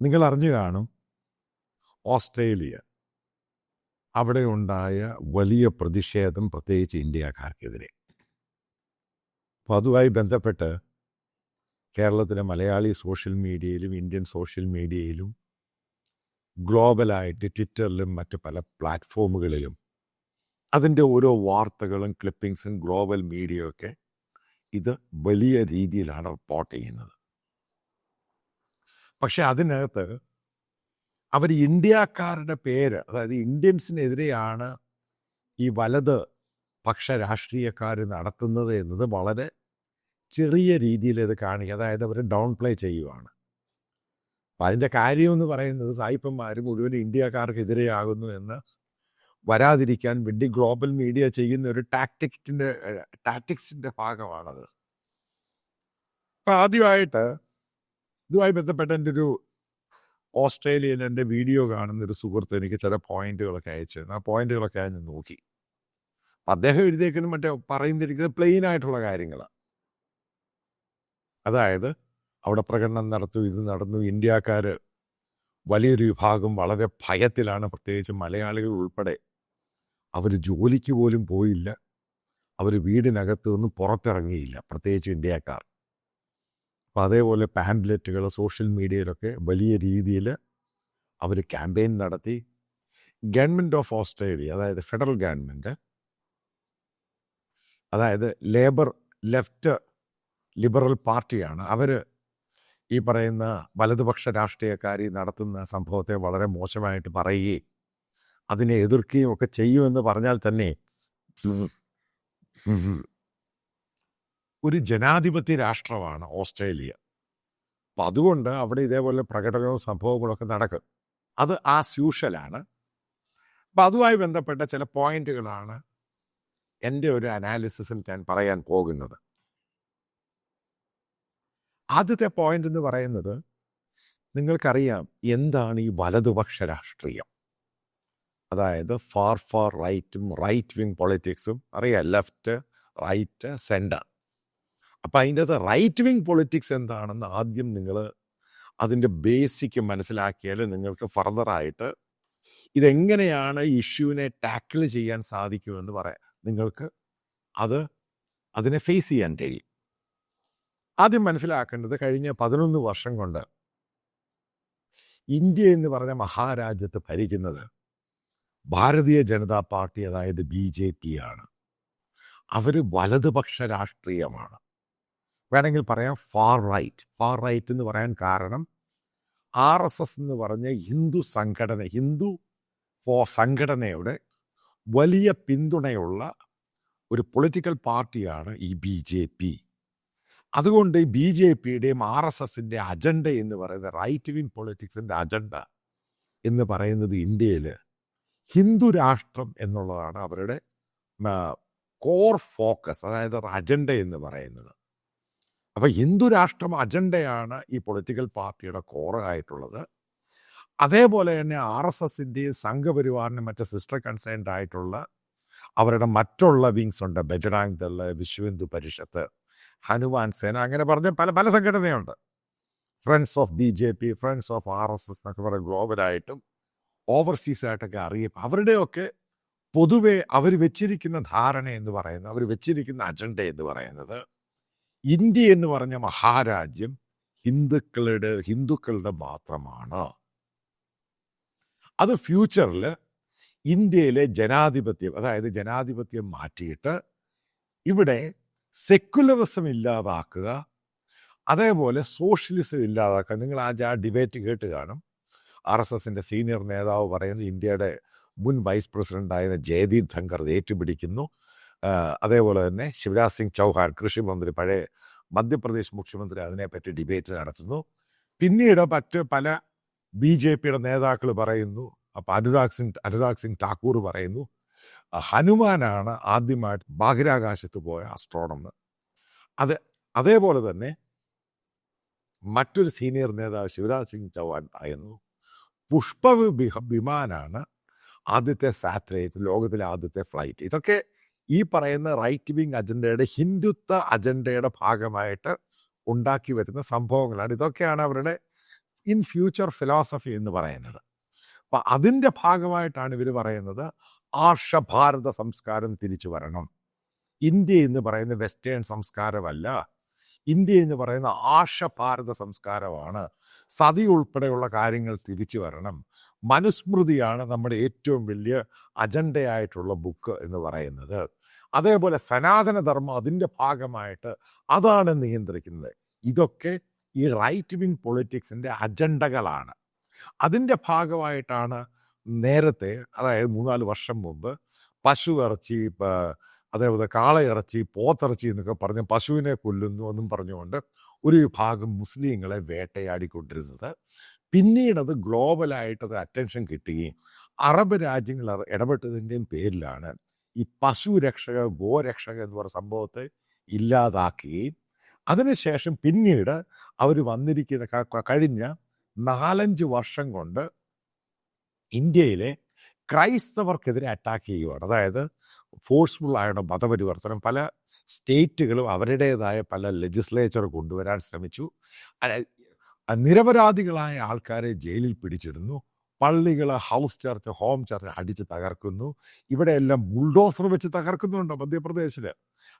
നിങ്ങൾ അറിഞ്ഞു കാണും. ഓസ്ട്രേലിയ. അവിടെ ഉണ്ടായ വലിയ പ്രതിഷേധം പ്രത്യേകിച്ച് ഇന്ത്യക്കാർക്കെതിരെ. അപ്പോൾ അതുമായി ബന്ധപ്പെട്ട് കേരളത്തിലെ മലയാളി സോഷ്യൽ മീഡിയയിലും ഇന്ത്യൻ സോഷ്യൽ മീഡിയയിലും ഗ്ലോബലായിട്ട് ട്വിറ്ററിലും മറ്റ് പല പ്ലാറ്റ്ഫോമുകളിലും അതിന്റെ ഓരോ വാർത്തകളും ക്ലിപ്പിങ്സും ഗ്ലോബൽ മീഡിയയൊക്കെ ഇത് വലിയ രീതിയിലാണ് റിപ്പോർട്ട് ചെയ്യുന്നത്. പക്ഷെ അതിനകത്ത് അവർ ഇന്ത്യക്കാരുടെ പേര് അതായത് ഇന്ത്യൻസിനെതിരെയാണ് ഈ വലത് പക്ഷ രാഷ്ട്രീയക്കാർ നടത്തുന്നത് എന്നത് വളരെ ചെറിയ രീതിയിൽ ഇത് കാണിക്കുക. അതായത് അവർ ഡൗൺ പ്ലേ ചെയ്യുവാണ്. അപ്പം അതിന്റെ കാര്യമെന്ന് പറയുന്നത് സായിപ്പന്മാർ മുഴുവൻ ഇന്ത്യക്കാർക്കെതിരെയാകുന്നു എന്ന് വരാതിരിക്കാൻ വേണ്ടി ഗ്ലോബൽ മീഡിയ ചെയ്യുന്ന ഒരു ടാക്ടിക്സിന്റെ ടാക്ടിക്സിന്റെ ഭാഗമാണത്. അപ്പം ആദ്യമായിട്ട് ഇതുമായി ബന്ധപ്പെട്ട എന്റെ ഒരു ഓസ്ട്രേലിയയിൽ എന്റെ വീഡിയോ കാണുന്ന ഒരു സുഹൃത്ത് എനിക്ക് ചില പോയിന്റുകളൊക്കെ അയച്ചു. ആ പോയിന്റുകളൊക്കെ ഞാൻ നോക്കി. അപ്പം അദ്ദേഹം എഴുതിയേക്കുന്ന മറ്റേ പറയുന്നിരിക്കുന്നത് പ്ലെയിൻ ആയിട്ടുള്ള കാര്യങ്ങളാണ് അതായത് അവിടെ പ്രകടനം നടത്തു ഇത് നടന്നു ഇന്ത്യക്കാർ വലിയൊരു വിഭാഗം വളരെ ഭയത്തിലാണ് പ്രത്യേകിച്ച് മലയാളികൾ ഉൾപ്പെടെ. അവർ ജോലിക്ക് പോലും പോയില്ല. അവർ വീടിനകത്ത് നിന്ന് പുറത്തിറങ്ങിയില്ല. പ്രത്യേകിച്ച് ഇന്ത്യക്കാർ. അപ്പം അതേപോലെ പാംപ്ലെറ്റുകൾ സോഷ്യൽ മീഡിയയിലൊക്കെ വലിയ രീതിയിൽ അവർ ക്യാമ്പയിൻ നടത്തി. ഗവൺമെന്റ് ഓഫ് ഓസ്ട്രേലിയ അതായത് ഫെഡറൽ ഗവൺമെന്റ് അതായത് ലേബർ ലെഫ്റ്റ് ലിബറൽ പാർട്ടിയാണ്. അവർ ഈ പറയുന്ന വലതുപക്ഷ രാഷ്ട്രീയക്കാരി നടത്തുന്ന സംഭവത്തെ വളരെ മോശമായിട്ട് പറയുകയും അതിനെ എതിർക്കുകയും ഒക്കെ ചെയ്യുമെന്ന് പറഞ്ഞാൽ തന്നെ ഒരു ജനാധിപത്യ രാഷ്ട്രമാണ് ഓസ്ട്രേലിയ. അപ്പം അതുകൊണ്ട് അവിടെ ഇതേപോലെ പ്രകടനവും സംഭവങ്ങളൊക്കെ നടക്കും. അത് ആ സ്യൂഷലാണ്. അപ്പം അതുമായി ബന്ധപ്പെട്ട ചില പോയിന്റുകളാണ് എന്റെ ഒരു അനാലിസിസിൽ ഞാൻ പറയാൻ പോകുന്നത്. ആദ്യത്തെ പോയിന്റ് എന്ന് പറയുന്നത് നിങ്ങൾക്കറിയാം എന്താണ് ഈ വലതുപക്ഷ രാഷ്ട്രീയം. അതായത് ഫാർ ഫാർ റൈറ്റും റൈറ്റ് വിങ് പൊളിറ്റിക്സും അറിയാം ലെഫ്റ്റ് റൈറ്റ് സെന്റർ. അപ്പം അതിന്റെ അകത്ത് റൈറ്റ് വിങ് പൊളിറ്റിക്സ് എന്താണെന്ന് ആദ്യം നിങ്ങൾ അതിന്റെ ബേസിക് മനസ്സിലാക്കിയാൽ നിങ്ങൾക്ക് ഫർദറായിട്ട് ഇതെങ്ങനെയാണ് ഇഷ്യൂവിനെ ടാക്കിൾ ചെയ്യാൻ സാധിക്കുമെന്ന് പറയാം. നിങ്ങൾക്ക് അത് അതിനെ ഫേസ് ചെയ്യാൻ കഴിയും. ആദ്യം മനസ്സിലാക്കേണ്ടത് കഴിഞ്ഞ പതിനൊന്ന് വർഷം കൊണ്ട് ഇന്ത്യ എന്ന് പറഞ്ഞ മഹാരാജ്യത്ത് ഭരിക്കുന്നത് ഭാരതീയ ജനതാ പാർട്ടി അതായത് ബി ജെ പി ആണ്. അവർ വലതുപക്ഷ രാഷ്ട്രീയമാണ്. വേണമെങ്കിൽ പറയാം ഫാർ റൈറ്റ് ഫാർ റൈറ്റ് എന്ന് പറയാൻ കാരണം ആർ എസ് എസ് എന്ന് പറഞ്ഞ ഹിന്ദു സംഘടന ഹിന്ദു സംഘടനയുടെ വലിയ പിന്തുണയുള്ള ഒരു പൊളിറ്റിക്കൽ പാർട്ടിയാണ് ഈ ബി ജെ പി അതുകൊണ്ട് ബി ജെ പിയുടെയും ആർ എസ് എസിന്റെ അജണ്ട എന്ന് പറയുന്നത് റൈറ്റ് വിങ് പൊളിറ്റിക്സിന്റെ അജണ്ട എന്ന് പറയുന്നത് ഇന്ത്യയിൽ ഹിന്ദു രാഷ്ട്രം എന്നുള്ളതാണ് അവരുടെ കോർ ഫോക്കസ് അതായത് അജണ്ട എന്ന് പറയുന്നത്. അപ്പോൾ ഹിന്ദു രാഷ്ട്രം അജണ്ടയാണ് ഈ പൊളിറ്റിക്കൽ പാർട്ടിയുടെ കോറായിട്ടുള്ളത് അതേപോലെ തന്നെ ആർ എസ് എസിന്റെയും സംഘപരിവാറിനും മറ്റ് സിസ്റ്റർ കൺസേൺഡ് ആയിട്ടുള്ള അവരുടെ മറ്റുള്ള വിങ്സ് ഉണ്ട്. ബജറാങ് ദൾ വിശ്വഹിന്ദു പരിഷത്ത് ഹനുമാൻ സേന അങ്ങനെ പറഞ്ഞ പല പല സംഘടനയുണ്ട്. Friends of B J P friends of R S S എന്നൊക്കെ പറയുന്ന ഗ്ലോബലായിട്ടും ഓവർസീസ് ആയിട്ടൊക്കെ അറിയും അവരുടെയൊക്കെ പൊതുവെ അവർ വെച്ചിരിക്കുന്ന ധാരണ എന്ന് പറയുന്നത് അവർ വെച്ചിരിക്കുന്ന അജണ്ട എന്ന് പറയുന്നത് ഇന്ത്യ എന്ന് പറഞ്ഞ മഹാരാജ്യം ഹിന്ദുക്കളുടെ ഹിന്ദുക്കളുടെ മാത്രമാണ്. അത് ഫ്യൂച്ചറിൽ ഇന്ത്യയിലെ ജനാധിപത്യം അതായത് ജനാധിപത്യം മാറ്റിയിട്ട് ഇവിടെ സെക്കുലറിസം ഇല്ലാതാക്കുക അതേപോലെ സോഷ്യലിസം ഇല്ലാതാക്കുക. നിങ്ങൾ ആ ആ ഡിബേറ്റ് കേട്ട് കാണും. ആർ എസ് എസിന്റെ സീനിയർ നേതാവ് പറയുന്നത് ഇന്ത്യയുടെ മുൻ വൈസ് പ്രസിഡന്റായ ജയദീപ് ധങ്കർ ഏറ്റുപിടിക്കുന്നു. അതേപോലെ തന്നെ ശിവരാജ് സിംഗ് ചൗഹാൻ കൃഷിമന്ത്രി പഴയ മധ്യപ്രദേശ് മുഖ്യമന്ത്രി അതിനെപ്പറ്റി ഡിബേറ്റ് നടത്തുന്നു. പിന്നീട് മറ്റ് പല ബി ജെ പിയുടെ നേതാക്കൾ പറയുന്നു. അപ്പം അനുരാഗ് സിംഗ് അനുരാഗ് സിംഗ് ഠാക്കൂർ പറയുന്നു ഹനുമാനാണ് ആദ്യമായിട്ട് ബാഹിരാകാശത്ത് പോയ അസ്ട്രോണമർ അത് അതേപോലെ തന്നെ മറ്റൊരു സീനിയർ നേതാവ് ശിവരാജ് സിംഗ് ചൗഹാൻ പറയുന്നു പുഷ്പ വിമാനാണ് ആദ്യത്തെ സാറ്റലൈറ്റ് ലോകത്തിലെ ആദ്യത്തെ ഫ്ലൈറ്റ്. ഇതൊക്കെ ഈ പറയുന്ന റൈറ്റ് വിങ് അജണ്ടയുടെ ഹിന്ദുത്വ അജണ്ടയുടെ ഭാഗമായിട്ട് ഉണ്ടാക്കി വരുന്ന സംഭവങ്ങളാണ്. ഇതൊക്കെയാണ് അവരുടെ ഇൻ ഫ്യൂച്ചർ ഫിലോസഫി എന്ന് പറയുന്നത്. അപ്പം അതിന്റെ ഭാഗമായിട്ടാണ് ഇവർ പറയുന്നത് ആർഷഭാരത സംസ്കാരം തിരിച്ചു വരണം. ഇന്ത്യ എന്ന് പറയുന്ന വെസ്റ്റേൺ സംസ്കാരമല്ല. ഇന്ത്യ എന്ന് പറയുന്ന ആർഷഭാരത സംസ്കാരമാണ്. സതി ഉൾപ്പെടെയുള്ള കാര്യങ്ങൾ തിരിച്ചു വരണം. മനുസ്മൃതിയാണ് നമ്മുടെ ഏറ്റവും വലിയ അജണ്ടയായിട്ടുള്ള ബുക്ക് എന്ന് പറയുന്നത്. അതേപോലെ സനാതനധർമ്മം അതിന്റെ ഭാഗമായിട്ട് അതാണ് നിയന്ത്രിക്കുന്നത്. ഇതൊക്കെ ഈ റൈറ്റ് വിങ് പൊളിറ്റിക്സിന്റെ അജണ്ടകളാണ്. അതിന്റെ ഭാഗമായിട്ടാണ് നേരത്തെ അതായത് മൂന്നാൽ വർഷം മുമ്പ് പശു ഇറച്ചി അതേപോലെ കാളയിറച്ചി പോത്തിറച്ചി എന്നൊക്കെ പറഞ്ഞ് പശുവിനെ കൊല്ലുന്നു എന്നും പറഞ്ഞുകൊണ്ട് ഒരു വിഭാഗം മുസ്ലിങ്ങളെ വേട്ടയാടിക്കൊണ്ടിരുന്നത്. പിന്നീടത് ഗ്ലോബലായിട്ടത് അറ്റൻഷൻ കിട്ടുകയും അറബ് രാജ്യങ്ങൾ ഇടപെട്ടതിന്റെയും പേരിലാണ് ഈ പശു രക്ഷക ഗോരക്ഷക എന്ന് പറയുന്ന സംഭവത്തെ ഇല്ലാതാക്കുകയും അതിനുശേഷം പിന്നീട് അവർ വന്നിരിക്കുന്ന കഴിഞ്ഞ നാലഞ്ച് വർഷം കൊണ്ട് ഇന്ത്യയിലെ ക്രൈസ്തവർക്കെതിരെ അറ്റാക്ക് ചെയ്യുകയാണ് അതായത് ഫോഴ്സ്ഫുൾ മതപരിവർത്തനം പല സ്റ്റേറ്റുകളും അവരുടേതായ പല ലെജിസ്ലേച്ചർ കൊണ്ടുവരാൻ ശ്രമിച്ചു. നിരപരാധികളായ ആൾക്കാരെ ജയിലിൽ പിടിച്ചിടുന്നു. പള്ളികൾ ഹൗസ് ചർച്ച് ഹോം ചർച്ച് അടിച്ച് തകർക്കുന്നു. ഇവിടെയെല്ലാം ബുൾഡോസർ വെച്ച് തകർക്കുന്നുണ്ട് മധ്യപ്രദേശിൽ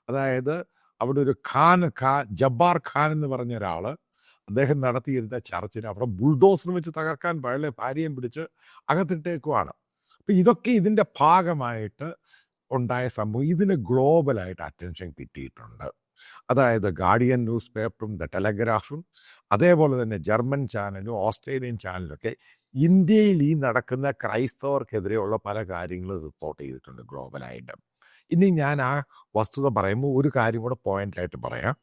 അതായത് അവിടെ ഒരു ഖാൻ ഖാൻ ജബ്ബാർ ഖാൻ എന്ന് പറഞ്ഞ ഒരാൾ അദ്ദേഹം നടത്തിയിരുന്ന ചർച്ചിനെ അവിടെ ബുൾഡോസർ വെച്ച് തകർക്കാൻ പഴയ ഭാര്യയും പിടിച്ച് അകത്തിട്ടേക്കുവാണ്. അപ്പം ഇതൊക്കെ ഇതിന്റെ ഭാഗമായിട്ട് ഉണ്ടായ സംഭവം. ഇതിന് ഗ്ലോബലായിട്ട് അറ്റൻഷൻ കിട്ടിയിട്ടുണ്ട്. അതായത് ഗാർഡിയൻ ന്യൂസ് പേപ്പറും ദ ടെലഗ്രാഫും അതേപോലെ തന്നെ ജർമ്മൻ ചാനലും ഓസ്ട്രേലിയൻ ചാനലൊക്കെ ഇന്ത്യയിൽ ഈ നടക്കുന്ന ക്രൈസ്തവർക്കെതിരെയുള്ള പല കാര്യങ്ങളും റിപ്പോർട്ട് ചെയ്തിട്ടുണ്ട് ഗ്ലോബലായിട്ട് ഇനി ഞാൻ ആ വസ്തുത പറയുമ്പോൾ ഒരു കാര്യം കൂടെ പോയിന്റായിട്ട് പറയാം.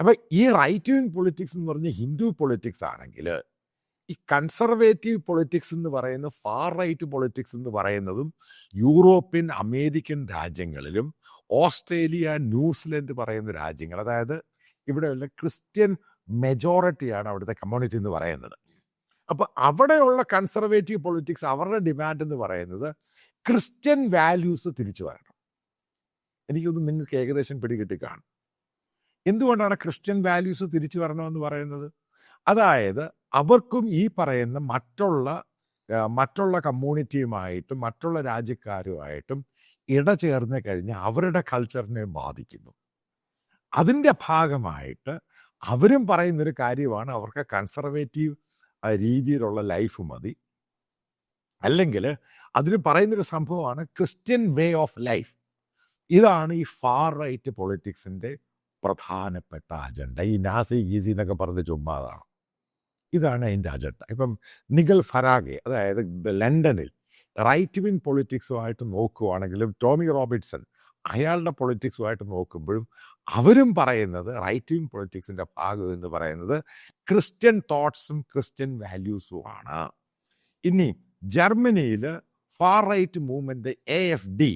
അപ്പം ഈ റൈറ്റ് വിങ് പൊളിറ്റിക്സ് എന്ന് പറഞ്ഞ ഹിന്ദു പൊളിറ്റിക്സ് ആണെങ്കിൽ ഈ കൺസർവേറ്റീവ് പൊളിറ്റിക്സ് എന്ന് പറയുന്ന ഫാർ റൈറ്റ് പൊളിറ്റിക്സ് എന്ന് പറയുന്നതും യൂറോപ്യൻ അമേരിക്കൻ രാജ്യങ്ങളിലും ഓസ്ട്രേലിയ ന്യൂസിലൻഡ് പറയുന്ന രാജ്യങ്ങൾ അതായത് ഇവിടെയുള്ള ക്രിസ്ത്യൻ മെജോറിറ്റിയാണ് അവിടുത്തെ കമ്മ്യൂണിറ്റി എന്ന് പറയുന്നത്. അപ്പോൾ അവിടെയുള്ള കൺസർവേറ്റീവ് പൊളിറ്റിക്സ് അവരുടെ ഡിമാൻഡ് എന്ന് പറയുന്നത് ക്രിസ്ത്യൻ വാല്യൂസ് തിരിച്ചു വരണം. എനിക്കൊന്ന് നിങ്ങൾക്ക് ഏകദേശം പിടികിട്ടി കാണും. എന്തുകൊണ്ടാണ് ക്രിസ്ത്യൻ വാല്യൂസ് തിരിച്ചു വരണമെന്ന് പറയുന്നത്? അതായത് അവർക്കും ഈ പറയുന്ന മറ്റുള്ള മറ്റുള്ള കമ്മ്യൂണിറ്റിയുമായിട്ടും മറ്റുള്ള രാജ്യക്കാരുമായിട്ടും ഇടചേർന്ന് കഴിഞ്ഞ് അവരുടെ കൾച്ചറിനെ ബാധിക്കുന്നു. അതിന്റെ ഭാഗമായിട്ട് അവരും പറയുന്നൊരു കാര്യമാണ് അവർക്ക് കൺസർവേറ്റീവ് രീതിയിലുള്ള ലൈഫ് മതി. അല്ലെങ്കിൽ അതിന് പറയുന്നൊരു സംഭവമാണ് ക്രിസ്ത്യൻ വേ ഓഫ് ലൈഫ്. ഇതാണ് ഈ ഫാർ റൈറ്റ് പൊളിറ്റിക്സിന്റെ പ്രധാനപ്പെട്ട അജണ്ട. ഈ നാസി ഈസി എന്നൊക്കെ പറഞ്ഞ് ചുമ്മാതാണ് ഇതാണ് അതിന്റെ അജണ്ട. ഇപ്പം നിഗൽ ഫരാഗെ അതായത് ലണ്ടനിൽ റൈറ്റ് വിങ് പൊളിറ്റിക്സുമായിട്ട് നോക്കുവാണെങ്കിലും ടോമി റോബിൻസൺ അയാളുടെ പൊളിറ്റിക്സുമായിട്ട് നോക്കുമ്പോഴും അവരും പറയുന്നത് റൈറ്റ് വിങ് പൊളിറ്റിക്സിന്റെ ഭാഗം എന്ന് പറയുന്നത് ക്രിസ്ത്യൻ തോട്ട്സും ക്രിസ്ത്യൻ വാല്യൂസുമാണ് ഇനി ജർമ്മനിയിൽ far right movement A F D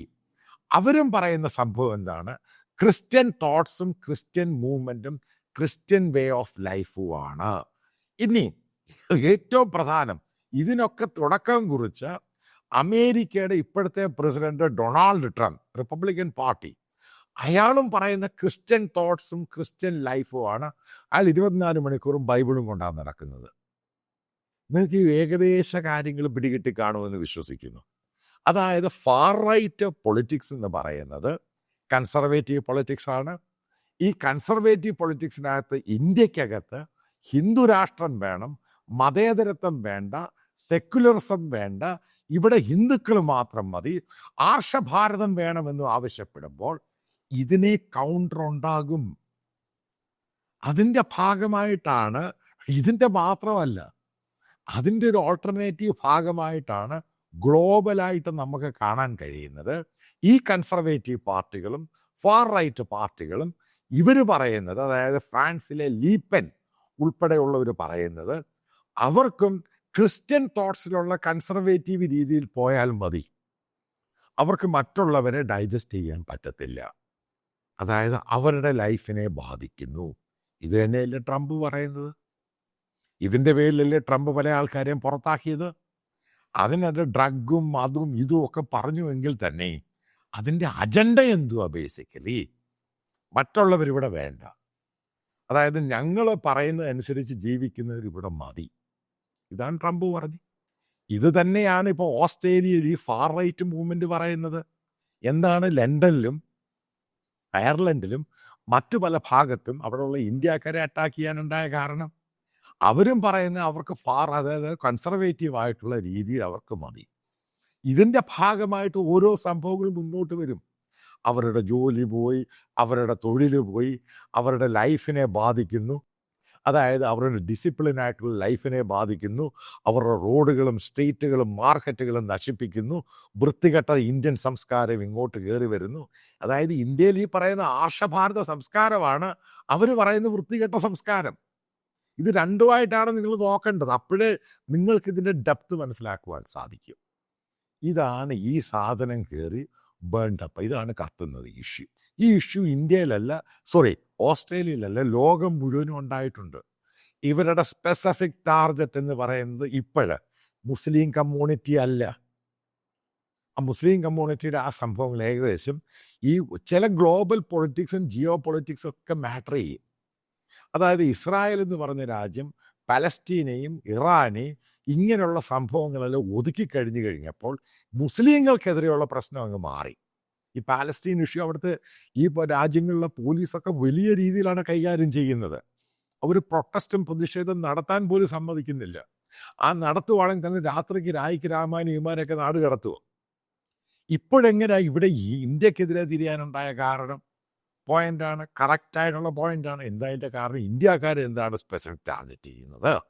അവരും പറയുന്ന സംഭവം എന്താണ്? ക്രിസ്ത്യൻ തോട്ട്സും ക്രിസ്ത്യൻ മൂവ്മെന്റും ക്രിസ്ത്യൻ വേ ഓഫ് ലൈഫുമാണ് ഇനി ഏറ്റവും പ്രധാനം ഇതിനൊക്കെ തുടക്കം കുറിച്ച അമേരിക്കയുടെ ഇപ്പോഴത്തെ president Donald Trump Republican party അയാളും പറയുന്ന ക്രിസ്ത്യൻ തോട്ട്സും ക്രിസ്ത്യൻ ലൈഫുമാണ്. അയാൾ ഇരുപത്തിനാല് മണിക്കൂറും ബൈബിളും കൊണ്ടാണ് നടക്കുന്നത്. നിങ്ങൾക്ക് ഈ ഏകദേശ കാര്യങ്ങൾ പിടികിട്ടി കാണുമെന്ന് വിശ്വസിക്കുന്നു. അതായത് ഫാർ റൈറ്റ് പൊളിറ്റിക്സ് എന്ന് പറയുന്നത് കൺസർവേറ്റീവ് പൊളിറ്റിക്സ് ആണ്. ഈ കൺസർവേറ്റീവ് പൊളിറ്റിക്സിനകത്ത് ഇന്ത്യക്കകത്ത് ഹിന്ദു രാഷ്ട്രം വേണം മതേതരത്വം വേണ്ട സെക്യുലറിസം വേണ്ട ഇവിടെ ഹിന്ദുക്കൾ മാത്രം മതി. ആർഷഭാരതം വേണമെന്ന് ആവശ്യപ്പെടുമ്പോൾ ഇതിനെ കൗണ്ടർ ഉണ്ടാകും. അതിന്റെ ഭാഗമായിട്ടാണ് ഇതിന്റെ മാത്രമല്ല അതിന്റെ ഒരു ഓൾട്ടർനേറ്റീവ് ഭാഗമായിട്ടാണ് ഗ്ലോബലായിട്ട് നമുക്ക് കാണാൻ കഴിയുന്നത്. ഈ കൺസർവേറ്റീവ് പാർട്ടികളും ഫാർ റൈറ്റ് പാർട്ടികളും ഇവർ പറയുന്നത് അതായത് ഫ്രാൻസിലെ ലീപ്പൻ ഉൾപ്പെടെയുള്ളവർ പറയുന്നത് അവർക്കും ക്രിസ്ത്യൻ തോട്ട്സിലുള്ള കൺസർവേറ്റീവ് രീതിയിൽ പോയാൽ മതി. അവർക്ക് മറ്റുള്ളവരെ ഡൈജസ്റ്റ് ചെയ്യാൻ പറ്റത്തില്ല. അതായത് അവരുടെ ലൈഫിനെ ബാധിക്കുന്നു. ഇത് തന്നെയല്ലേ ട്രംപ് പറയുന്നത്? ഇതിന്റെ പേരിലല്ലേ ട്രംപ് പല ആൾക്കാരെയും പുറത്താക്കിയത്? അതിനത് ഡ്രഗും അതും ഇതും ഒക്കെ പറഞ്ഞുവെങ്കിൽ തന്നെ അതിന്റെ അജണ്ട എന്തുവാ ബേസിക്കലി? മറ്റുള്ളവരിവിടെ വേണ്ട. അതായത് ഞങ്ങൾ പറയുന്നതനുസരിച്ച് ജീവിക്കുന്നവരിവിടെ മതി. ഇതാണ് ട്രംപ് പറഞ്ഞത് ഇത് തന്നെയാണ് ഇപ്പോൾ ഓസ്ട്രേലിയയിൽ ഈ ഫാർ റൈറ്റ് മൂവ്മെന്റ് പറയുന്നത്. എന്താണ് ലണ്ടനിലും അയർലൻഡിലും മറ്റു പല ഭാഗത്തും അവിടെയുള്ള ഇന്ത്യക്കാരെ അറ്റാക്ക് ചെയ്യാനുണ്ടായ കാരണം. അവരും പറയുന്ന അവർക്ക് ഫാർ അതായത് കൺസർവേറ്റീവ് ആയിട്ടുള്ള രീതിയിൽ അവർക്ക് മതി. ഇതിന്റെ ഭാഗമായിട്ട് ഓരോ സംഭവങ്ങളും മുന്നോട്ട് വരും. അവരുടെ ജോലി പോയി അവരുടെ തൊഴിൽ പോയി അവരുടെ ലൈഫിനെ ബാധിക്കുന്നു. അതായത് അവരുടെ ഡിസിപ്ലിനായിട്ടുള്ള ലൈഫിനെ ബാധിക്കുന്നു. അവരുടെ റോഡുകളും സ്ട്രീറ്റുകളും മാർക്കറ്റുകളും നശിപ്പിക്കുന്നു. വൃത്തികെട്ട ഇന്ത്യൻ സംസ്കാരം ഇങ്ങോട്ട് കയറി വരുന്നു. അതായത് ഇന്ത്യയിൽ ഈ പറയുന്ന ആർഷഭാരത സംസ്കാരമാണ്. അവർ പറയുന്ന വൃത്തികെട്ട സംസ്കാരം. ഇത് രണ്ടുമായിട്ടാണ് നിങ്ങൾ നോക്കേണ്ടത്. അപ്പോഴേ നിങ്ങൾക്ക് ഇതിന്റെ ഡെപ്ത് മനസ്സിലാക്കുവാൻ സാധിക്കും. ഇതാണ് ഈ സാധനം കയറി ബേണ്ടപ്പ് ഇതാണ് കത്തുന്നത് ഇഷ്യൂ ഈ ഇഷ്യൂ ഇന്ത്യയിലല്ല സോറി ഓസ്ട്രേലിയയിലല്ല ലോകം മുഴുവനും ഉണ്ടായിട്ടുണ്ട്. ഇവരുടെ സ്പെസിഫിക് ടാർഗറ്റ് എന്ന് പറയുന്നത് ഇപ്പോഴ് മുസ്ലിം കമ്മ്യൂണിറ്റി അല്ല. ആ മുസ്ലിം കമ്മ്യൂണിറ്റിയുടെ ആ സംഭവങ്ങൾ ഏകദേശം ഈ ചില ഗ്ലോബൽ പൊളിറ്റിക്സും ജിയോ പൊളിറ്റിക്സും ഒക്കെ മാറ്റർ ചെയ്യും. അതായത് ഇസ്രായേൽ എന്ന് പറഞ്ഞ രാജ്യം പലസ്തീനെയും ഇറാനെയും ഇങ്ങനെയുള്ള സംഭവങ്ങളെല്ലാം ഒതുക്കി കഴിഞ്ഞു കഴിഞ്ഞപ്പോൾ മുസ്ലിങ്ങൾക്കെതിരെയുള്ള പ്രശ്നം അങ്ങ് മാറി. ഈ പാലസ്തീൻ ഇഷ്യൂ അവിടുത്തെ ഈ രാജ്യങ്ങളിലെ പോലീസൊക്കെ വലിയ രീതിയിലാണ് കൈകാര്യം ചെയ്യുന്നത്. അവർ പ്രൊട്ടസ്റ്റും പ്രതിഷേധം നടത്താൻ പോലും സമ്മതിക്കുന്നില്ല. ആ നടത്തുവാണെങ്കിൽ തന്നെ രാത്രിക്ക് രായിക്ക് രാമായണ ഇമാരൊക്കെ നാട് കടത്തുക ഇപ്പോഴെങ്ങനെ ഇവിടെ ഈ ഇന്ത്യക്കെതിരെ തിരിയാനുണ്ടായ കാരണം? പോയിന്റാണ് കറക്റ്റായിട്ടുള്ള പോയിന്റാണ്. എന്താ കാരണം? ഇന്ത്യക്കാർ എന്താണ് സ്പെസിഫിക് ടാർഗറ്റ് ചെയ്യുന്നത്?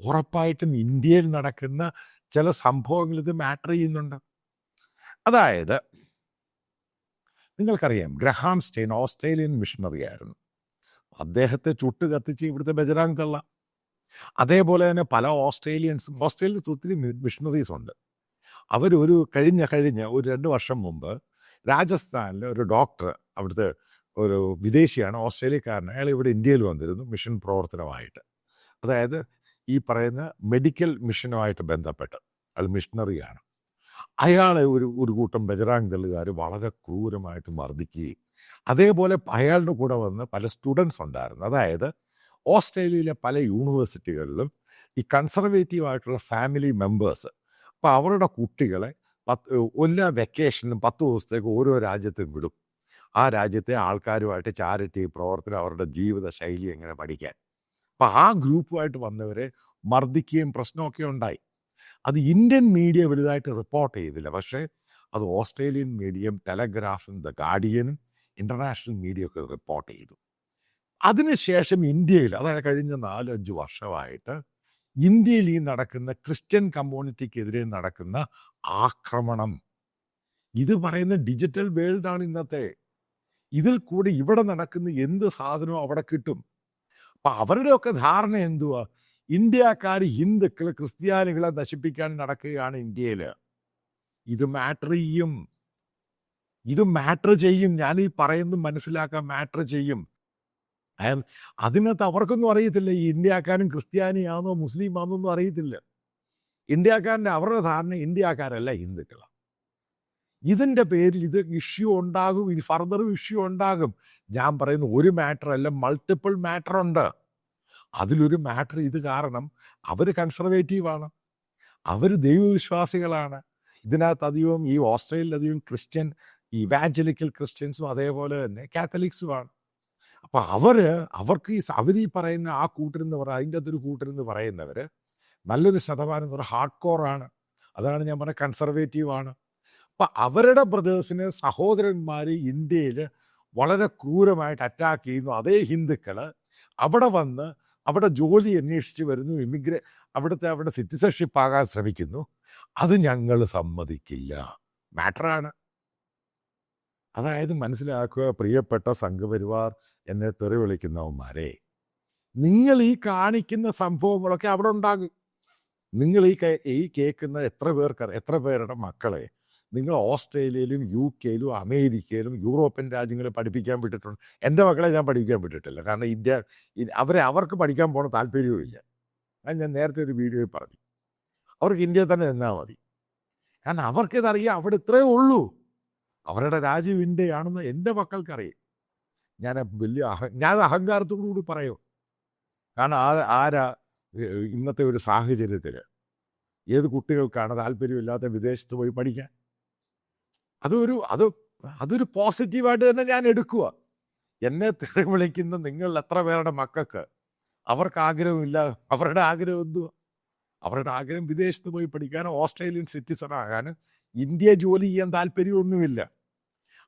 ഉറപ്പായിട്ടും ഇന്ത്യയിൽ നടക്കുന്ന ചില സംഭവങ്ങൾ ഇത് മാറ്റർ ചെയ്യുന്നുണ്ട്. അതായത് നിങ്ങൾക്കറിയാം ഗ്രഹാം സ്റ്റെയിൻ ഓസ്ട്രേലിയൻ മിഷണറി ആയിരുന്നു അദ്ദേഹത്തെ ചുട്ട് കത്തിച്ച് ഇവിടുത്തെ ബജറാങ് തള്ള. അതേപോലെ തന്നെ പല ഓസ്ട്രേലിയൻസും ഓസ്ട്രേലിയൻസ് ഒത്തിരി മിഷണറീസ് ഉണ്ട്. അവരൊരു കഴിഞ്ഞ കഴിഞ്ഞ ഒരു രണ്ട് വർഷം മുമ്പ് രാജസ്ഥാനിലെ ഒരു ഡോക്ടർ അവിടുത്തെ ഒരു വിദേശിയാണ് ഓസ്ട്രേലിയക്കാരൻ അയാൾ ഇവിടെ ഇന്ത്യയിൽ വന്നിരുന്നു മിഷൻ പ്രവർത്തനമായിട്ട്. അതായത് ഈ പറയുന്ന മെഡിക്കൽ മിഷനുമായിട്ട് ബന്ധപ്പെട്ട്. അയാൾ മിഷണറിയാണ് അയാളെ ഒരു ഒരു കൂട്ടം ബജറാങ് ദളുകാർ വളരെ ക്രൂരമായിട്ട് മർദ്ദിക്കുകയും അതേപോലെ അയാളുടെ കൂടെ വന്ന് പല സ്റ്റുഡൻസ് ഉണ്ടായിരുന്നു. അതായത് ഓസ്ട്രേലിയയിലെ പല യൂണിവേഴ്സിറ്റികളിലും ഈ കൺസർവേറ്റീവ് ആയിട്ടുള്ള ഫാമിലി മെമ്പേഴ്സ് അപ്പോൾ അവരുടെ കുട്ടികളെ പത്ത് എല്ലാ വെക്കേഷനും പത്ത് ദിവസത്തേക്ക് ഓരോ രാജ്യത്തും വിടും. ആ രാജ്യത്തെ ആൾക്കാരുമായിട്ട് ചാരിറ്റി പ്രവർത്തനം അവരുടെ ജീവിത ശൈലി എങ്ങനെ പഠിക്കാൻ. അപ്പം ആ ഗ്രൂപ്പുമായിട്ട് വന്നവരെ മർദ്ദിക്കുകയും പ്രശ്നമൊക്കെ ഉണ്ടായി. അത് ഇന്ത്യൻ മീഡിയ വലുതായിട്ട് റിപ്പോർട്ട് ചെയ്തില്ല. പക്ഷേ അത് ഓസ്ട്രേലിയൻ മീഡിയയും ടെലഗ്രാഫും ദ ഗാർഡിയനും ഇന്റർനാഷണൽ മീഡിയ ഒക്കെ റിപ്പോർട്ട് ചെയ്തു. അതിനുശേഷം ഇന്ത്യയിൽ അതായത് കഴിഞ്ഞ നാലഞ്ച് വർഷമായിട്ട് ഇന്ത്യയിൽ ഈ നടക്കുന്ന ക്രിസ്ത്യൻ കമ്മ്യൂണിറ്റിക്കെതിരെ നടക്കുന്ന ആക്രമണം. ഇത് പറയുന്ന ഡിജിറ്റൽ വേൾഡാണ് ഇന്നത്തെ. ഇതിൽ കൂടി ഇവിടെ നടക്കുന്ന എന്ത് സാധനവും അവിടെ കിട്ടും. അപ്പം അവരുടെയൊക്കെ ധാരണ എന്തുവാ? ഇന്ത്യക്കാർ ഹിന്ദുക്കൾ ക്രിസ്ത്യാനികളെ നശിപ്പിക്കാൻ നടക്കുകയാണ് ഇന്ത്യയിൽ ഇത് മാറ്റർ ചെയ്യും. ഇത് മാറ്റർ ചെയ്യും. ഞാൻ ഈ പറയുന്നത് മനസ്സിലാക്കാൻ മാറ്റർ ചെയ്യും. അതിനകത്ത് അവർക്കൊന്നും അറിയത്തില്ല. ഈ ഇന്ത്യക്കാരൻ ക്രിസ്ത്യാനിയാണോ മുസ്ലിം ഒന്നും അറിയത്തില്ല. ഇന്ത്യക്കാരന്റെ അവരുടെ ധാരണ ഇന്ത്യക്കാരല്ല ഹിന്ദുക്കളാണ് ഇതിന്റെ പേരിൽ ഇത് ഇഷ്യൂ ഉണ്ടാകും. ഇനി ഫർദർ ഇഷ്യൂ ഉണ്ടാകും. ഞാൻ പറയുന്ന ഒരു മാറ്റർ അല്ല മൾട്ടിപ്പിൾ മാറ്റർ ഉണ്ട് അതിലൊരു മാറ്റർ ഇത് കാരണം അവർ കൺസർവേറ്റീവാണ് അവർ ദൈവവിശ്വാസികളാണ്. ഇതിനകത്ത് അധികവും ഈ ഓസ്ട്രേലിയയിൽ അധികം ക്രിസ്ത്യൻ ഇവാഞ്ചലിക്കൽ വാഞ്ചലിക്കൽ ക്രിസ്ത്യൻസും അതേപോലെ തന്നെ കാത്തലിക്സുമാണ്. അപ്പോൾ അവർ അവർക്ക് ഈ അവർ ഈ പറയുന്ന ആ കൂട്ടരെന്ന് പറയുക അതിന്റെ അകത്തൊരു കൂട്ടരെന്ന് പറയുന്നവർ നല്ലൊരു ശതമാനം ഒരു ഹാർഡ് കോറാണ് അതാണ് ഞാൻ പറഞ്ഞ കൺസർവേറ്റീവാണ് അപ്പം അവരുടെ ബ്രദേഴ്സിന് സഹോദരന്മാർ ഇന്ത്യയിൽ വളരെ ക്രൂരമായിട്ട് അറ്റാക്ക് ചെയ്യുന്നു. അതേ ഹിന്ദുക്കൾ അവിടെ വന്ന് അവിടെ ജോലി അന്വേഷിച്ച് വരുന്നു. ഇമിഗ്ര അവിടുത്തെ അവിടെ സിറ്റിസൺഷിപ്പ് ആകാൻ ശ്രമിക്കുന്നു. അത് ഞങ്ങൾ സമ്മതിക്കില്ല. മാറ്ററാണ്. അതായത് മനസ്സിലാക്കുക പ്രിയപ്പെട്ട സംഘപരിവാർ എന്നെ തെറി വിളിക്കുന്നവന്മാരെ നിങ്ങൾ ഈ കാണിക്കുന്ന സംഭവങ്ങളൊക്കെ അവിടെ ഉണ്ടാകും. നിങ്ങൾ ഈ ഈ കേൾക്കുന്ന എത്ര പേർക്ക് എത്ര പേരുടെ മക്കളെ നിങ്ങൾ ഓസ്ട്രേലിയയിലും യു കെയിലും അമേരിക്കയിലും യൂറോപ്യൻ രാജ്യങ്ങളിൽ പഠിപ്പിക്കാൻ വിട്ടിട്ടുണ്ട്. എന്റെ മക്കളെ ഞാൻ പഠിപ്പിക്കാൻ വിട്ടിട്ടില്ല. കാരണം ഇന്ത്യ അവരെ അവർക്ക് പഠിക്കാൻ പോണ താല്പര്യവും ഇല്ല. അത് ഞാൻ നേരത്തെ ഒരു വീഡിയോയിൽ പറഞ്ഞു. അവർക്ക് ഇന്ത്യയിൽ തന്നെ നിന്നാൽ മതി. കാരണം അവർക്കിതറിയാം അവിടെ ഇത്രയേ ഉള്ളൂ. അവരുടെ രാജ്യം ഇന്ത്യയാണെന്ന് എന്റെ മക്കൾക്കറിയാം. ഞാൻ വലിയ അഹ ഞാൻ അഹങ്കാരത്തോടുകൂടി പറയും. കാരണം ആ ആരാ ഇന്നത്തെ ഒരു സാഹചര്യത്തിൽ ഏത് കുട്ടികൾക്കാണ് താല്പര്യമില്ലാത്ത വിദേശത്ത് പോയി പഠിക്കാൻ? അതൊരു അത് അതൊരു പോസിറ്റീവായിട്ട് തന്നെ ഞാൻ എടുക്കുക എന്നെ തെറി വിളിക്കുന്ന നിങ്ങൾ എത്ര പേരുടെ മക്കൾക്ക് അവർക്ക് ആഗ്രഹമില്ല. അവരുടെ ആഗ്രഹം എന്തുവാ? അവരുടെ ആഗ്രഹം വിദേശത്ത് പോയി പഠിക്കാനോ ഓസ്ട്രേലിയൻ സിറ്റിസൺ ആകാനും ഇന്ത്യ ജോലി ചെയ്യാൻ താല്പര്യമൊന്നുമില്ല.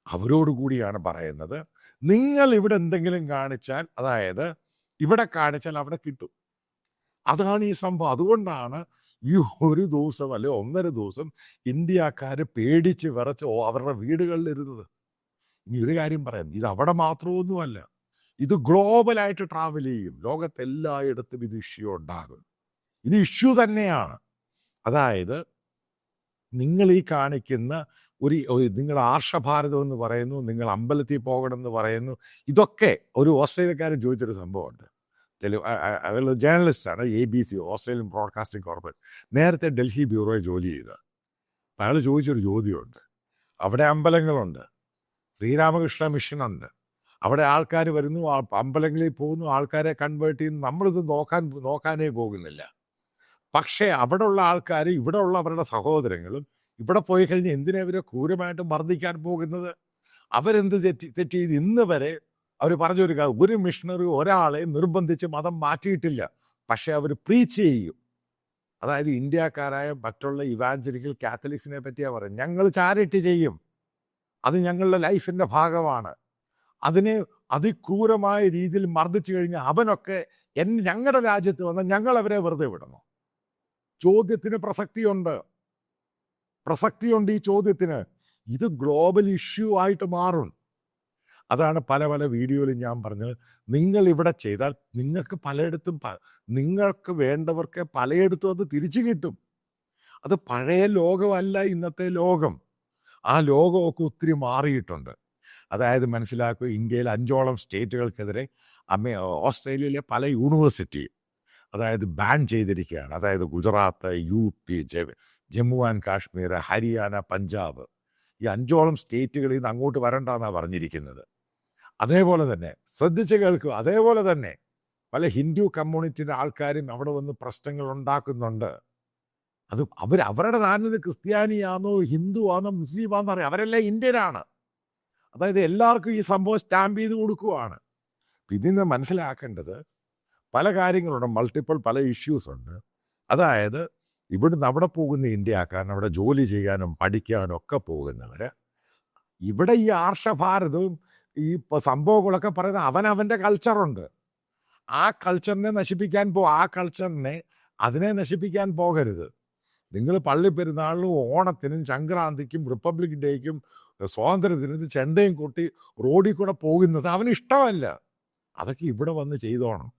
അവരോട് കൂടിയാണ് പറയുന്നത് നിങ്ങൾ ഇവിടെ എന്തെങ്കിലും കാണിച്ചാൽ അതായത് ഇവിടെ കാണിച്ചാൽ അവിടെ കിട്ടും. അതാണ് ഈ സംഭവം. അതുകൊണ്ടാണ് ഈ ഒരു ദിവസം അല്ലെ ഒന്നര ദിവസം ഇന്ത്യക്കാർ പേടിച്ച് വിറച്ച് അവരുടെ വീടുകളിൽ ഇരുന്നത്. ഇനി ഒരു കാര്യം പറയാം. ഇത് അവിടെ മാത്രമൊന്നുമല്ല. ഇത് ഗ്ലോബലായിട്ട് ട്രാവൽ ചെയ്യും. ലോകത്തെല്ലായിടത്തും ഇത് ഇഷ്യൂ ഉണ്ടാകും. ഇത് ഇഷ്യൂ തന്നെയാണ്. അതായത് നിങ്ങൾ ഈ കാണിക്കുന്ന ഒരു നിങ്ങൾ ആർഷഭാരതം എന്ന് പറയുന്നു നിങ്ങൾ അമ്പലത്തിൽ പോകണം എന്ന് പറയുന്നു ഇതൊക്കെ ഒരു ഓസ്ട്രേലിയക്കാരൻ ചോദിച്ചൊരു സംഭവമുണ്ട്. ടെലി അയാൾ ജേർണലിസ്റ്റാണ് A B C Australian broadcasting corporate. നേരത്തെ ഡൽഹി ബ്യൂറോയിൽ ജോലി ചെയ്ത. അയാൾ ചോദിച്ചൊരു ചോദ്യമുണ്ട്. അവിടെ അമ്പലങ്ങളുണ്ട്. ശ്രീരാമകൃഷ്ണ മിഷനുണ്ട്. അവിടെ ആൾക്കാർ വരുന്നു അമ്പലങ്ങളിൽ പോകുന്നു ആൾക്കാരെ കൺവേർട്ട് ചെയ്യുന്നു. നമ്മളിത് നോക്കാൻ നോക്കാനേ പോകുന്നില്ല. പക്ഷേ അവിടെ ഉള്ള ആൾക്കാർ ഇവിടെ ഉള്ള അവരുടെ സഹോദരങ്ങളും ഇവിടെ പോയി കഴിഞ്ഞ് എന്തിനാ ഇവരെ ക്രൂരമായിട്ട് മർദ്ദിക്കാൻ പോകുന്നത്? അവരെന്ത് തെറ്റി തെറ്റ് ചെയ്ത് ഇന്ന് വരെ അവർ പറഞ്ഞൊരു ഒരു മിഷണറി ഒരാളെ നിർബന്ധിച്ച് മതം മാറ്റിയിട്ടില്ല. പക്ഷെ അവർ പ്രീച്ച് ചെയ്യും. അതായത് ഇന്ത്യക്കാരായ മറ്റുള്ള ഇവാഞ്ചലിക്കൽ കാത്തലിക്സിനെ പറ്റിയാണ് പറയുന്നത്. ഞങ്ങൾ ചാരിറ്റി ചെയ്യും. അത് ഞങ്ങളുടെ ലൈഫിന്റെ ഭാഗമാണ്. അതിനെ അതിക്രൂരമായ രീതിയിൽ മർദ്ദിച്ചു കഴിഞ്ഞാൽ അവനൊക്കെ എൻ ഞങ്ങളുടെ രാജ്യത്ത് വന്ന് ഞങ്ങൾ അവരെ വെറുതെ വിടണം. ചോദ്യത്തിന് പ്രസക്തിയുണ്ട്. പ്രസക്തിയുണ്ട് ഈ ചോദ്യത്തിന്. ഇത് ഗ്ലോബൽ ഇഷ്യൂ ആയിട്ട് മാറും. അതാണ് പല പല വീഡിയോയിലും ഞാൻ പറഞ്ഞത്. നിങ്ങൾ ഇവിടെ ചെയ്താൽ നിങ്ങൾക്ക് പലയിടത്തും നിങ്ങൾക്ക് വേണ്ടവർക്ക് പലയിടത്തും അത് തിരിച്ചു കിട്ടും. അത് പഴയ ലോകമല്ല ഇന്നത്തെ ലോകം. ആ ലോകമൊക്കെ ഒത്തിരി മാറിയിട്ടുണ്ട്. അതായത് മനസ്സിലാക്കുക ഇന്ത്യയിൽ അഞ്ചോളം സ്റ്റേറ്റുകൾക്കെതിരെ അമേ ഓസ്ട്രേലിയയിലെ പല യൂണിവേഴ്സിറ്റി അതായത് ബാൻ ചെയ്തിരിക്കുകയാണ്. അതായത് Gujarat U P Jammu and Kashmir Haryana Punjab ഈ അഞ്ചോളം സ്റ്റേറ്റുകളിൽ നിന്ന് അങ്ങോട്ട് വരണ്ടെന്നാണ് പറഞ്ഞിരിക്കുന്നത്. അതേപോലെ തന്നെ ശ്രദ്ധിച്ച് കേൾക്കുക അതേപോലെ തന്നെ പല ഹിന്ദു കമ്മ്യൂണിറ്റിയുടെ ആൾക്കാരും അവിടെ വന്ന് പ്രശ്നങ്ങൾ ഉണ്ടാക്കുന്നുണ്ട്. അത് അവർ അവരുടെ താനത് ക്രിസ്ത്യാനിയാണോ ഹിന്ദു ആണോ മുസ്ലിം ആണെന്ന് അറിയാം. അവരെല്ലാം ഇന്ത്യനാണ്. അതായത് എല്ലാവർക്കും ഈ സംഭവം സ്റ്റാമ്പ് ചെയ്ത് കൊടുക്കുവാണ്. ഇതിൽ നിന്ന് മനസ്സിലാക്കേണ്ടത് പല കാര്യങ്ങളുണ്ട് മൾട്ടിപ്പിൾ പല ഇഷ്യൂസ് ഉണ്ട്. അതായത് ഇവിടുന്ന് അവിടെ പോകുന്ന ഇന്ത്യക്കാരൻ അവിടെ ജോലി ചെയ്യാനും പഠിക്കാനും ഒക്കെ പോകുന്നവർ ഇവിടെ ഈ ആർഷഭാരതവും ഈ സംഭവങ്ങളൊക്കെ പറയുന്ന അവൻ അവന്റെ കൾച്ചറുണ്ട് ആ കൾച്ചറിനെ നശിപ്പിക്കാൻ പോ ആ കൾച്ചറിനെ അതിനെ നശിപ്പിക്കാൻ പോകരുത്. നിങ്ങൾ പള്ളി പെരുന്നാളിനും ഓണത്തിനും സംക്രാന്തിക്കും റിപ്പബ്ലിക് ഡേക്കും സ്വാതന്ത്ര്യത്തിനും ചെണ്ടയും കൊട്ടി റോഡിൽ കൂടെ പോകുന്നത് അവന് ഇഷ്ടമല്ല. അതൊക്കെ ഇവിടെ വന്ന് ചെയ്തോണം.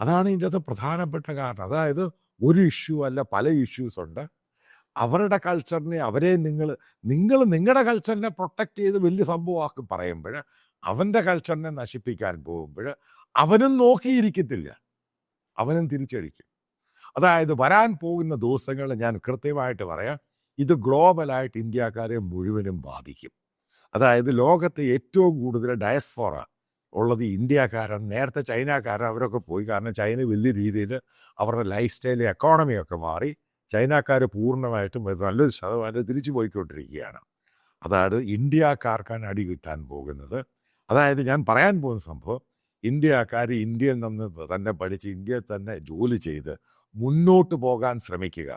അതാണ് ഇതിന്റെ അകത്ത് പ്രധാനപ്പെട്ട കാരണം. അതായത് ഒരു ഇഷ്യൂ അല്ല പല ഇഷ്യൂസ് ഉണ്ട്. അവരുടെ കൾച്ചറിനെ അവരെ നിങ്ങൾ നിങ്ങൾ നിങ്ങളുടെ കൾച്ചറിനെ പ്രൊട്ടക്റ്റ് ചെയ്ത് വലിയ സംഭവമാക്കി പറയുമ്പോൾ അവന്റെ കൾച്ചറിനെ നശിപ്പിക്കാൻ പോകുമ്പോൾ അവനും നോക്കിയിരിക്കത്തില്ല. അവനും തിരിച്ചടിക്കും. അതായത് വരാൻ പോകുന്ന ദിവസങ്ങൾ ഞാൻ കൃത്യമായിട്ട് പറയാം. ഇത് ഗ്ലോബലായിട്ട് ഇന്ത്യക്കാരെ മുഴുവനും ബാധിക്കും. അതായത് ലോകത്തെ ഏറ്റവും കൂടുതൽ ഡയസ്ഫോറ ഉള്ളത് ഇന്ത്യക്കാരാണ്. നേരത്തെ ചൈനക്കാരൻ അവരൊക്കെ പോയി. കാരണം ചൈന വലിയ രീതിയിൽ അവരുടെ ലൈഫ് സ്റ്റൈൽ എക്കോണമിയൊക്കെ മാറി. ചൈനക്കാർ പൂർണമായിട്ടും നല്ലൊരു ശതമാനം തിരിച്ചു പോയിക്കൊണ്ടിരിക്കുകയാണ്. അതായത് ഇന്ത്യക്കാർക്കാണ് അടി കിട്ടാൻ പോകുന്നത്. അതായത് ഞാൻ പറയാൻ പോകുന്ന സംഭവം ഇന്ത്യക്കാർ ഇന്ത്യയിൽ നിന്ന് തന്നെ പഠിച്ച് ഇന്ത്യയിൽ തന്നെ ജോലി ചെയ്ത് മുന്നോട്ട് പോകാൻ ശ്രമിക്കുക.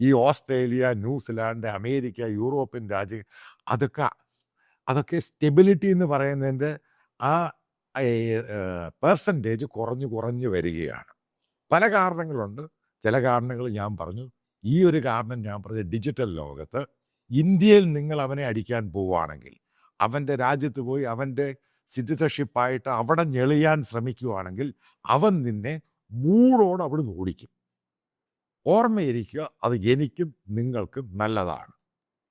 ഈ ഓസ്ട്രേലിയ ന്യൂസിലാൻഡ് അമേരിക്ക യൂറോപ്യൻ രാജ്യം അതൊക്കെ അതൊക്കെ സ്റ്റെബിലിറ്റി എന്ന് പറയുന്നതിന്റെ ആ പെർസെന്റേജ് കുറഞ്ഞു കുറഞ്ഞു വരികയാണ്. പല കാരണങ്ങളുണ്ട്. ചില കാരണങ്ങൾ ഞാൻ പറഞ്ഞു. ഈ ഒരു കാരണം ഞാൻ പറഞ്ഞ ഡിജിറ്റൽ ലോകത്ത് ഇന്ത്യയിൽ നിങ്ങൾ അവനെ അടിക്കാൻ പോവുകയാണെങ്കിൽ അവന്റെ രാജ്യത്ത് പോയി അവന്റെ സിറ്റിസൺഷിപ്പായിട്ട് അവിടെ ഞെളിയാൻ ശ്രമിക്കുകയാണെങ്കിൽ അവൻ നിന്നെ മൂടോട് അവിടുന്ന് ഓടിക്കും. ഓർമ്മയിരിക്കുക അത് എനിക്കും നിങ്ങൾക്കും നല്ലതാണ്.